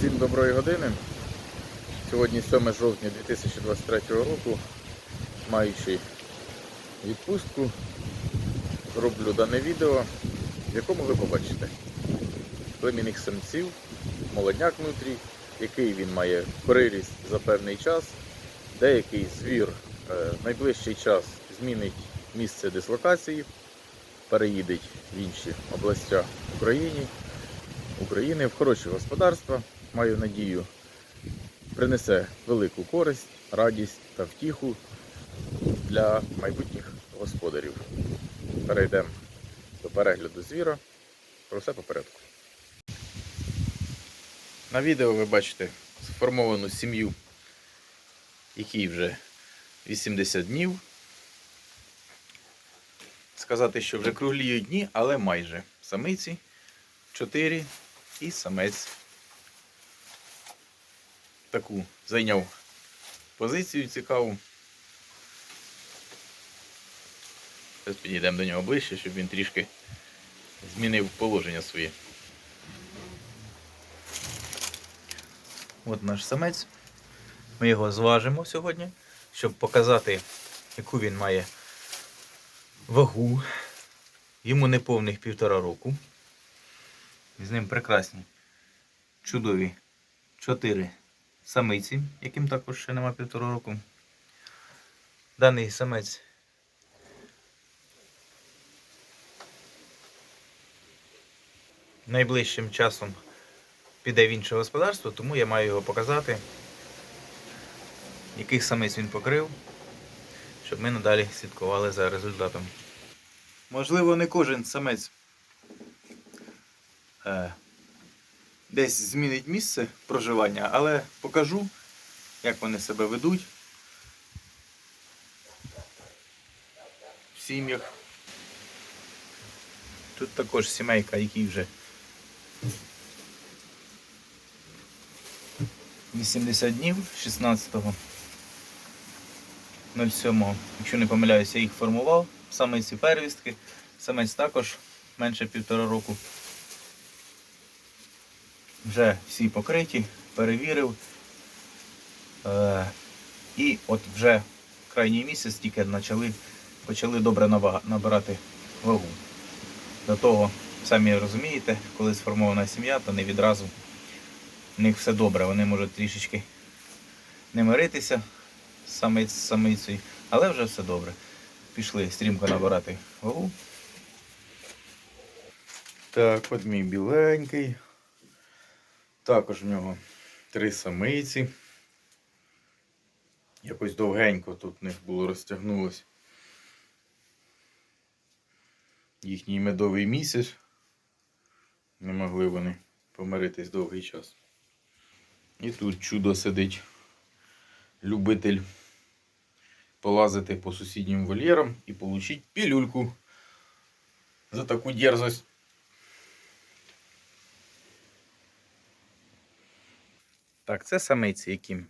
Всім доброї години. Сьогодні 7 жовтня 2023 року, маючи відпустку, роблю дане відео, в якому ви побачите племінних самців, молодняк внутрі, який він має приріст за певний час, деякий звір е, в найближчий час змінить місце дислокації, переїде в інші областя України. України в хороші господарства. Маю надію, принесе велику користь, радість та втіху для майбутніх господарів. Перейдемо до перегляду звіра. Про все по порядку. На відео ви бачите сформовану сім'ю, якій вже 80 днів. Сказати, що вже кругліють дні, але майже самиці 4 і самець таку зайняв позицію цікаву. Зараз підійдемо до нього ближче, щоб він трішки змінив положення своє. От наш самець. Ми його зважимо сьогодні, щоб показати, яку він має вагу. Йому неповних півтора року. З ним прекрасні, чудові чотири самиці, яким також ще нема півтора року. Даний самець найближчим часом піде в інше господарство, тому я маю його показати, яких самиць він покрив, щоб ми надалі слідкували за результатом. Можливо, не кожен самець е, десь змінить місце проживання, але покажу, як вони себе ведуть в сім'ях. Тут також сімейка, які вже 80 днів 16-го. 07, якщо не помиляюся, їх формував. Саме ці первістки. Самець також менше півтора року. Вже всі покриті, перевірив. Е, і от вже крайній місяць тільки почали, почали добре набирати вагу. До того, самі розумієте, коли сформована сім'я, то не відразу в них все добре. Вони можуть трішечки не миритися з самицею, але вже все добре. Пішли стрімко набирати вагу. Так, от мій біленький. Також в нього три самиці. Якось довгенько тут в них було розтягнулось. Їхній медовий місяць. Не могли вони помиритись довгий час. І тут чудо сидить любитель полазити по сусіднім вольєрам і отримати пілюльку за таку дерзость. Так, це самиці, яким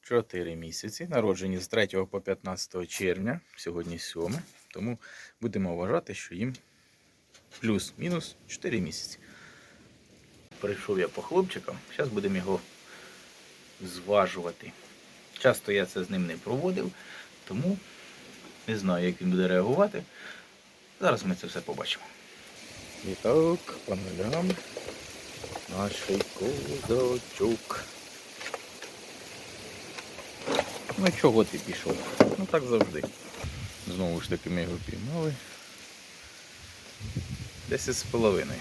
4 місяці, народжені з 3 по 15 червня, сьогодні 7, тому будемо вважати, що їм плюс-мінус 4 місяці. Прийшов я по хлопчикам, зараз будемо його зважувати. Часто я це з ним не проводив, тому не знаю, як він буде реагувати. Зараз ми це все побачимо. І так, по нулям козачок. Ну чого ти пішов? Ну так завжди. Знову ж таки ми його піймали. Десять з половиною.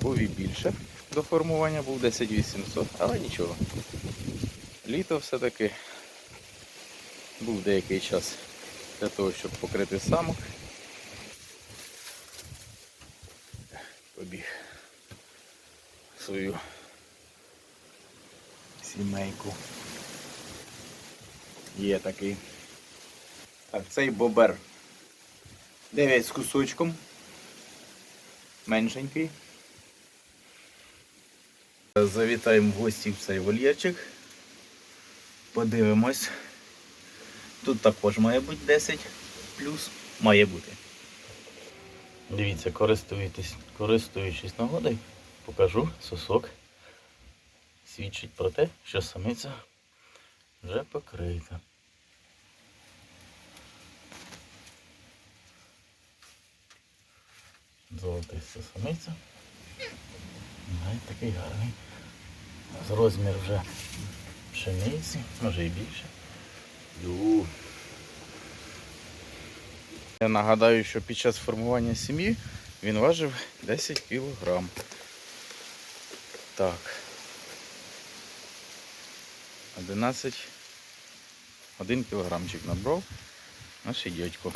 Був і більше до формування, був 10800, але нічого. Літо все-таки був деякий час для того, щоб покрити самок. Побіг в свою сімейку. Є такий. Так, цей бобер 9 з кусочком. Меншенький. Завітаємо в гості в цей вольєрчик. Подивимось. Тут також має бути 10 плюс має бути. Дивіться, користуєтесь, користуючись нагодою, покажу сосок. Свідчить про те, що самиця вже покрита. Золотиста самиця. Навіть такий гарний. З розмір вже пшениці, може і більше. Я нагадаю, що під час формування сім'ї він важив 10 кг. Так. 11. 1 кілограмчик набрав наш дядько.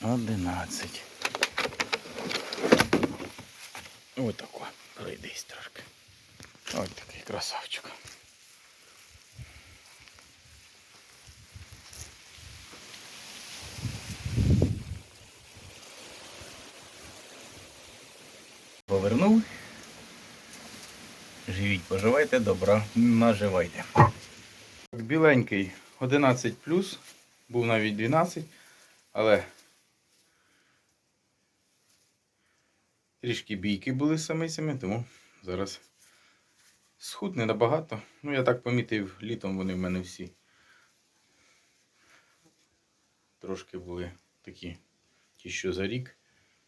Одинадцять. Ось тако. Пройдись трошки. Ось такий красавчик. Повернув. Живіть, поживайте, добра, наживайте. Біленький 11 був навіть 12, але трішки бійки були з самицями, тому зараз схуд не набагато. Ну, я так помітив, літом вони в мене всі трошки були такі, ті, що за рік,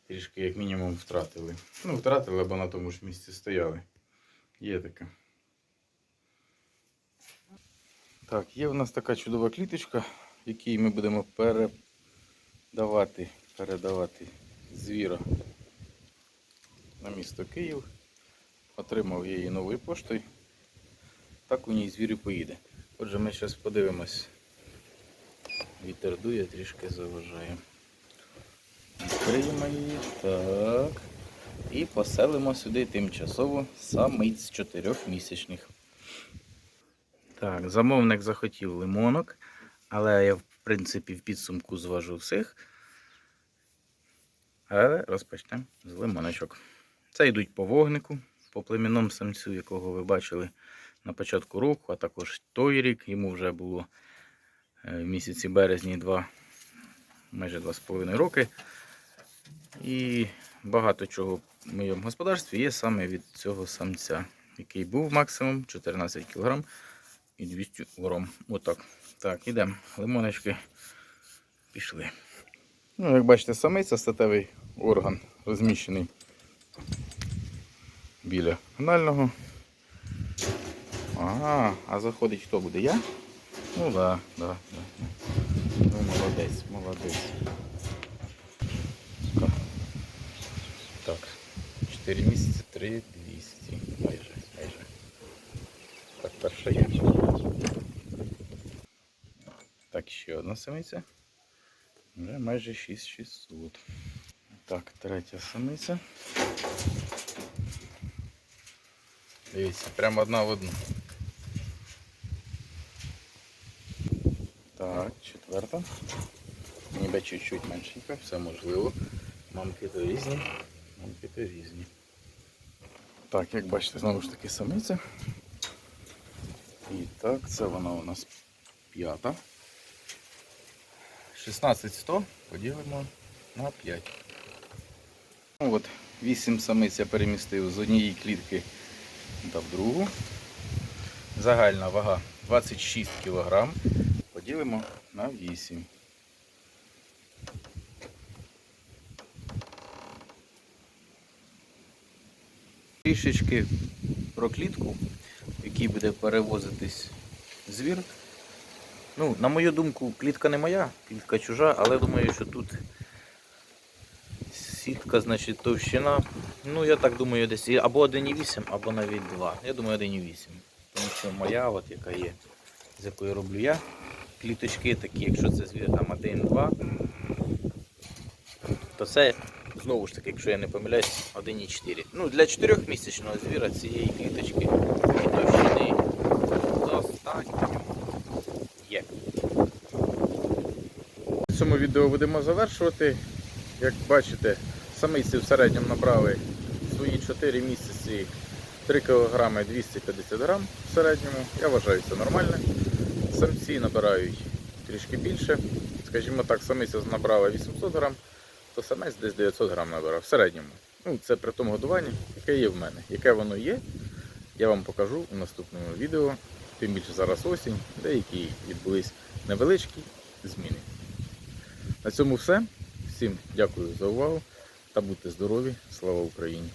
трішки як мінімум втратили. Ну, втратили, або на тому ж місці стояли. Є таке. Так, є в нас така чудова кліточка, якій ми будемо передавати, передавати звіра на місто Київ. Отримав я її новою поштою. Так у ній звір і поїде. Отже, ми зараз подивимось. Вітер дує, трішки заважає. Відкриємо її. Так. І поселимо сюди тимчасово самиць чотирьохмісячних. Так, замовник захотів лимонок, але я, в принципі, в підсумку зважу всіх. Але розпочнемо з лимоночок. Це йдуть по вогнику, по племінному самцю, якого ви бачили на початку року, а також той рік. Йому вже було е, в місяці березні 2, майже 2,5 роки. І багато чого в моєму господарстві є саме від цього самця, який був максимум 14 кг і 200 грам. Отак. Так, ідемо. Лимоночки пішли. Ну, як бачите, самиця статевий орган розміщений біля анального. Ага, а заходить хто буде? Я? Ну да, да. да. Ну, молодець, молодець. 4 місяці, 3 200. Майже, майже. Так, перша є. Так, ще одна самиця. Вже майже 6600. Так, третя самиця. Дивіться, прямо одна в одну. Так, четверта. Ніби чуть-чуть меншенька, все можливо. Мамки то різні, мамки то різні. Так, як бачите, знову ж таки самиця. І так, це вона у нас п'ята. 16100 поділимо на 5. Ну от, 8 самиць я перемістив з однієї клітки та в другу. Загальна вага 26 кг. Поділимо на 8. Трішечки про клітку, в якій буде перевозитись звір. Ну, на мою думку, клітка не моя, клітка чужа, але думаю, що тут сітка, значить, товщина. Ну, я так думаю, десь або 1,8, або навіть 2. Я думаю, 1,8. Тому що моя, от яка є, з якої роблю я, кліточки такі, якщо це звір там 1-2, то це знову ж таки, якщо я не помиляюсь, 1,4. Ну, для 4-місячного звіра цієї кліточки і достатньо є. В цьому відео будемо завершувати. Як бачите, самиці в середньому набрали свої 4 місяці 3 кг 250 грам в середньому. Я вважаю це нормально. Самці набирають трішки більше. Скажімо так, самиця набрала 800 грам, то самець десь 900 грам набирав в середньому. Ну, це при тому годуванні, яке є в мене. Яке воно є, я вам покажу у наступному відео. Тим більше зараз осінь, деякі відбулись невеличкі зміни. На цьому все. Всім дякую за увагу та будьте здорові. Слава Україні!